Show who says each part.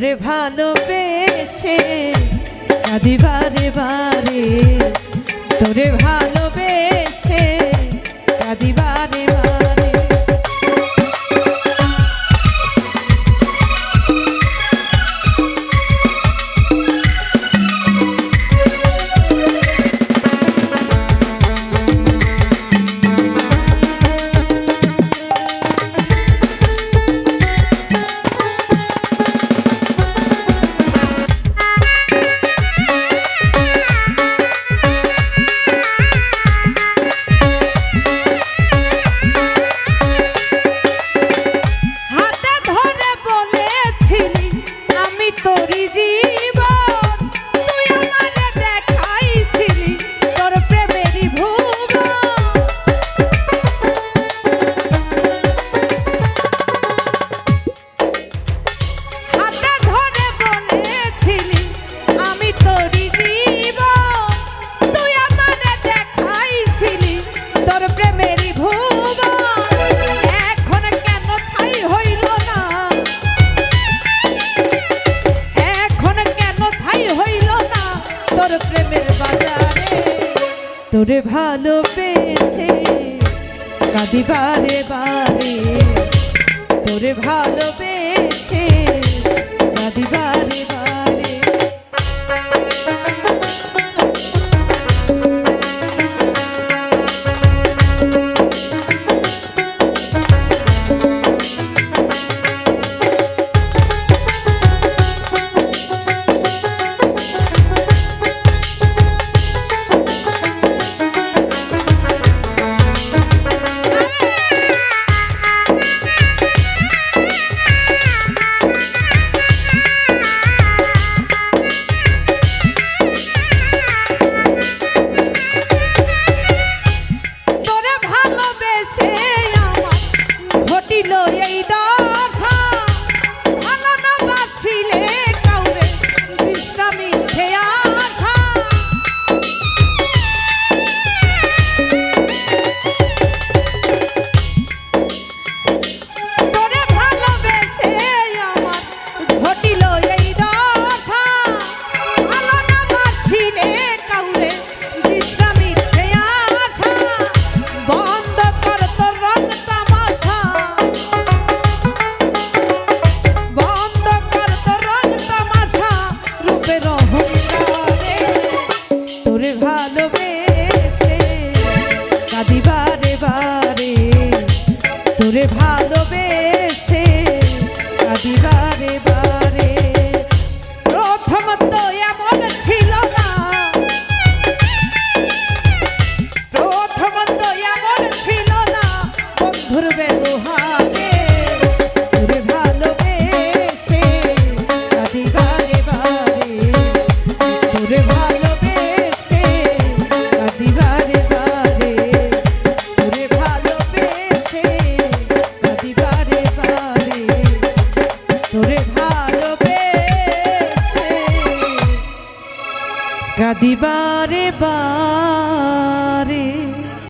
Speaker 1: তোরে ভালোবেসে দিবারে বারে তোরে ভালো তোরে ভালো পেয়েছে কাঁদি বারে। বারে তোরে ভালো পেয়েছে কাঁদি বারে বারে। কাদিবারে বারে।